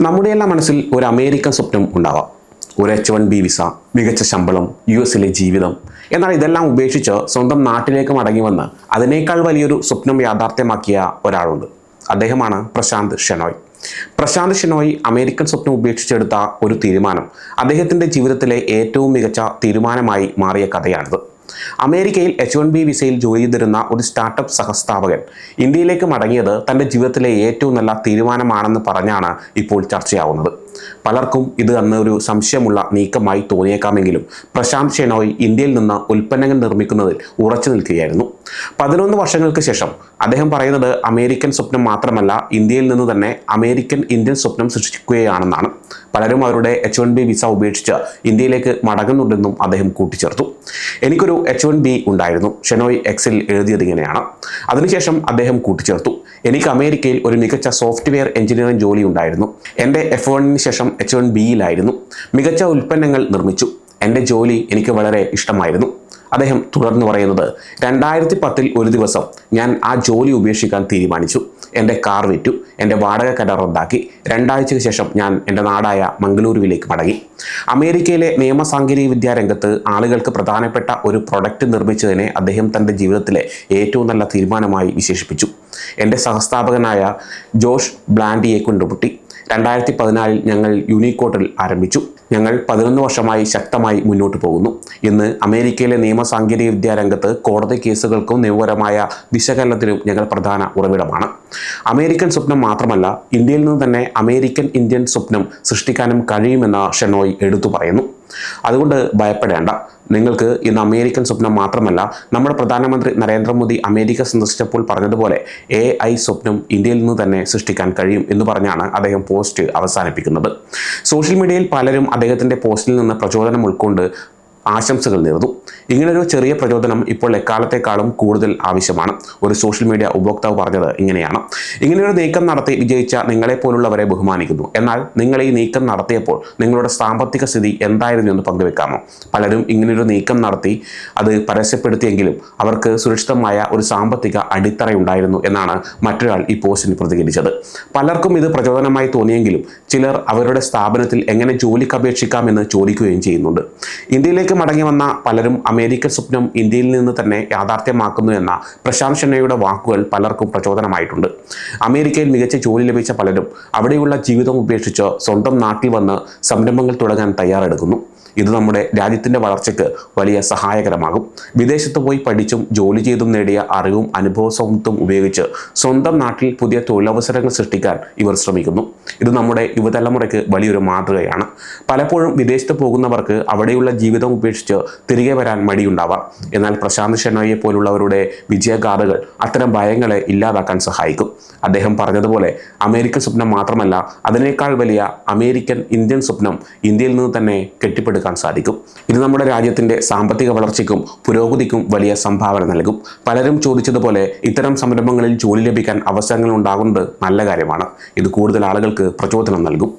നമ്മുടെയെല്ലാം മനസ്സിൽ ഒരു അമേരിക്കൻ സ്വപ്നം ഉണ്ടാവാം. ഒരു എച്ച് വൺ ബി വിസ മികച്ച ശമ്പളം യു എസിലെ ജീവിതം എന്നാൽ ഇതെല്ലാം ഉപേക്ഷിച്ച് സ്വന്തം നാട്ടിലേക്ക് മടങ്ങി വന്ന് അതിനേക്കാൾ വലിയൊരു സ്വപ്നം യാഥാർത്ഥ്യമാക്കിയ ഒരാളുണ്ട്. അദ്ദേഹമാണ് പ്രശാന്ത് ഷെനോയ്. പ്രശാന്ത് ഷെനോയ് അമേരിക്കൻ സ്വപ്നം ഉപേക്ഷിച്ചെടുത്ത ഒരു തീരുമാനം അദ്ദേഹത്തിന്റെ ജീവിതത്തിലെ ഏറ്റവും മികച്ച തീരുമാനമായി മാറിയ കഥയാണിത്. അമേരിക്കയിൽ എച്ച് വൺ ബി വിസയിൽ ജോലി ചെയ്തിരുന്ന ഒരു സ്റ്റാർട്ടപ്പ് സഹസ്ഥാപകൻ ഇന്ത്യയിലേക്ക് മടങ്ങിയത് തന്റെ ജീവിതത്തിലെ ഏറ്റവും നല്ല തീരുമാനമാണെന്ന് പറഞ്ഞാണ് ഇപ്പോൾ ചർച്ചയാവുന്നത്. പലർക്കും ഇത് അന്ന് ഒരു സംശയമുള്ള നീക്കമായി തോന്നിയേക്കാമെങ്കിലും പ്രശാന്ത് ഷെനോയ് ഇന്ത്യയിൽ നിന്ന് ഉൽപ്പന്നങ്ങൾ നിർമ്മിക്കുന്നതിൽ ഉറച്ചു നിൽക്കുകയായിരുന്നു. പതിനൊന്ന് വർഷങ്ങൾക്ക് ശേഷം അദ്ദേഹം പറയുന്നത് അമേരിക്കൻ സ്വപ്നം മാത്രമല്ല ഇന്ത്യയിൽ നിന്ന് തന്നെ അമേരിക്കൻ ഇന്ത്യൻ സ്വപ്നം സൃഷ്ടിക്കുകയാണെന്നാണ്. പലരും അവരുടെ എച്ച് വൺ ബി വിസ ഉപേക്ഷിച്ച് ഇന്ത്യയിലേക്ക് മടങ്ങുന്നുണ്ടെന്നും അദ്ദേഹം കൂട്ടിച്ചേർത്തു. എനിക്കൊരു എച്ച് വൺ ബി ഉണ്ടായിരുന്നു. ഷെനോയ് എക്സിൽ എഴുതിയത് ഇങ്ങനെയാണ്. അതിനുശേഷം അദ്ദേഹം കൂട്ടിച്ചേർത്തു. എനിക്ക് അമേരിക്കയിൽ ഒരു മികച്ച സോഫ്റ്റ്വെയർ എഞ്ചിനീയറിംഗ് ജോലി ഉണ്ടായിരുന്നു. എന്റെ എഫ് വണ്ണിന് ശേഷം എച്ച് വൺ ബിയിലായിരുന്നു മികച്ച ഉൽപ്പന്നങ്ങൾ നിർമ്മിച്ചു. എന്റെ ജോലി എനിക്ക് വളരെ ഇഷ്ടമായിരുന്നു. അദ്ദേഹം തുടർന്ന് പറയുന്നത് രണ്ടായിരത്തി പത്തിൽ ഒരു ദിവസം ഞാൻ ആ ജോലി ഉപേക്ഷിക്കാൻ തീരുമാനിച്ചു. എന്റെ കാർ വിറ്റു എന്റെ വാടക കരാർ റദ്ദാക്കി. രണ്ടാഴ്ചയ്ക്ക് ശേഷം ഞാൻ എന്റെ നാടായ മംഗളൂരുവിലേക്ക് മടങ്ങി. അമേരിക്കയിലെ നിയമ നിയമസാങ്കേതിക വിദ്യാ രംഗത്ത് ആളുകൾക്ക് പ്രധാനപ്പെട്ട ഒരു പ്രൊഡക്റ്റ് നിർമ്മിച്ചതിനെ അദ്ദേഹം തന്റെ ജീവിതത്തിലെ ഏറ്റവും നല്ല തീരുമാനമായി വിശേഷിപ്പിച്ചു. എന്റെ സഹസ്ഥാപകനായ ജോഷ് ബ്ലാൻഡിയെ കൊണ്ടുമുട്ടി. രണ്ടായിരത്തി പതിനാലിൽ ഞങ്ങൾ യൂണിക്കോട്ടിൽ ആരംഭിച്ചു. ഞങ്ങൾ പതിനൊന്ന് വർഷമായി ശക്തമായി മുന്നോട്ട് പോകുന്നു. ഇന്ന് അമേരിക്കയിലെ നിയമ സാങ്കേതിക വിദ്യാ രംഗത്ത് കോടതി കേസുകൾക്കും നിയമപരമായ വിശകലനത്തിനും ഞങ്ങൾ പ്രധാന ഉറവിടമാണ്. അമേരിക്കൻ സ്വപ്നം മാത്രമല്ല ഇന്ത്യയിൽ നിന്ന് തന്നെ അമേരിക്കൻ ഇന്ത്യൻ സ്വപ്നം സൃഷ്ടിക്കാനും കഴിയുമെന്ന് ഷെനോയ് എടുത്തു പറയുന്നു. അതുകൊണ്ട് ഭയപ്പെടേണ്ട. നിങ്ങൾക്ക് ഇന്ന് അമേരിക്കൻ സ്വപ്നം മാത്രമല്ല നമ്മുടെ പ്രധാനമന്ത്രി നരേന്ദ്രമോദി അമേരിക്ക സന്ദർശിച്ചപ്പോൾ പറഞ്ഞതുപോലെ എ ഐ സ്വപ്നം ഇന്ത്യയിൽ നിന്ന് തന്നെ സൃഷ്ടിക്കാൻ കഴിയും എന്ന് പറഞ്ഞാണ് അദ്ദേഹം പോസ്റ്റ് അവസാനിപ്പിക്കുന്നത്. സോഷ്യൽ മീഡിയയിൽ പലരും അദ്ദേഹത്തിന്റെ പോസ്റ്റിൽ നിന്ന് പ്രചോദനം ഉൾക്കൊണ്ട് ആശംസകൾ നേർന്നു. ഇങ്ങനൊരു ചെറിയ പ്രചോദനം ഇപ്പോൾ എക്കാലത്തെക്കാളും കൂടുതൽ ആവശ്യമാണ്. ഒരു സോഷ്യൽ മീഡിയ ഉപഭോക്താവ് പറഞ്ഞത് ഇങ്ങനെയാണ്. ഇങ്ങനെയൊരു നീക്കം നടത്തി വിജയിച്ച നിങ്ങളെ പോലുള്ളവരെ ബഹുമാനിക്കുന്നു. എന്നാൽ നിങ്ങൾ ഈ നീക്കം നടത്തിയപ്പോൾ നിങ്ങളുടെ സാമ്പത്തിക സ്ഥിതി എന്തായിരുന്നു എന്ന് പങ്കുവെക്കാമോ? പലരും ഇങ്ങനെയൊരു നീക്കം നടത്തി അത് പരസ്യപ്പെടുത്തിയെങ്കിലും അവർക്ക് സുരക്ഷിതമായ ഒരു സാമ്പത്തിക അടിത്തറയുണ്ടായിരുന്നു എന്നാണ് മറ്റൊരാൾ ഈ പോസ്റ്റിന് പ്രതികരിച്ചത്. പലർക്കും ഇത് പ്രചോദനമായി തോന്നിയെങ്കിലും ചിലർ അവരുടെ സ്ഥാപനത്തിൽ എങ്ങനെ ജോലിക്ക് അപേക്ഷിക്കാമെന്ന് ചോദിക്കുകയും ചെയ്യുന്നുണ്ട്. ഇന്ത്യയിലേക്ക് മടങ്ങി വന്ന പലരും അമേരിക്കൻ സ്വപ്നം ഇന്ത്യയിൽ നിന്ന് തന്നെ യാഥാർത്ഥ്യമാക്കുന്നു എന്ന പ്രശാന്ത് ഷെന്നയുടെ വാക്കുകൾ പലർക്കും പ്രചോദനമായിട്ടുണ്ട്. അമേരിക്കയിൽ മികച്ച ജോലി ലഭിച്ച പലരും അവിടെയുള്ള ജീവിതം ഉപേക്ഷിച്ച് സ്വന്തം നാട്ടിൽ വന്ന് സംരംഭങ്ങൾ തുടങ്ങാൻ തയ്യാറെടുക്കുന്നു. ഇത് നമ്മുടെ രാജ്യത്തിന്റെ വളർച്ചയ്ക്ക് വലിയ സഹായകരമാകും. വിദേശത്ത് പോയി പഠിച്ചും ജോലി ചെയ്തും നേടിയ അറിവും അനുഭവസമ്പത്തും ഉപയോഗിച്ച് സ്വന്തം നാട്ടിൽ പുതിയ തൊഴിലവസരങ്ങൾ സൃഷ്ടിക്കാൻ ഇവർ ശ്രമിക്കുന്നു. ഇത് നമ്മുടെ യുവതലമുറയ്ക്ക് വലിയൊരു മാതൃകയാണ്. പലപ്പോഴും വിദേശത്ത് പോകുന്നവർക്ക് അവിടെയുള്ള ജീവിതം ഉപേക്ഷിച്ച് തിരികെ വരാൻ മടിയുണ്ടാവാം. എന്നാൽ പ്രശാന്ത് ഷെനോയെ പോലുള്ളവരുടെ വിജയഗാഥകൾ അത്തരം ഭയങ്ങളെ ഇല്ലാതാക്കാൻ സഹായിക്കും. അദ്ദേഹം പറഞ്ഞതുപോലെ അമേരിക്കൻ സ്വപ്നം മാത്രമല്ല അതിനേക്കാൾ വലിയ അമേരിക്കൻ ഇന്ത്യൻ സ്വപ്നം ഇന്ത്യയിൽ നിന്ന് തന്നെ കെട്ടിപ്പടുക്കാൻ സാധിക്കും. ഇത് നമ്മുടെ രാജ്യത്തിന്റെ സാമ്പത്തിക വളർച്ചയ്ക്കും പുരോഗതിക്കും വലിയ സംഭാവന നൽകും. പലരും ചോദിച്ചതുപോലെ ഇത്തരം സംരംഭങ്ങളിൽ ജോലി ലഭിക്കാൻ അവസരങ്ങൾ ഉണ്ടാകുന്നത് നല്ല കാര്യമാണ്. ഇത് കൂടുതൽ ആളുകൾക്ക് പ്രചോദനം നൽകും.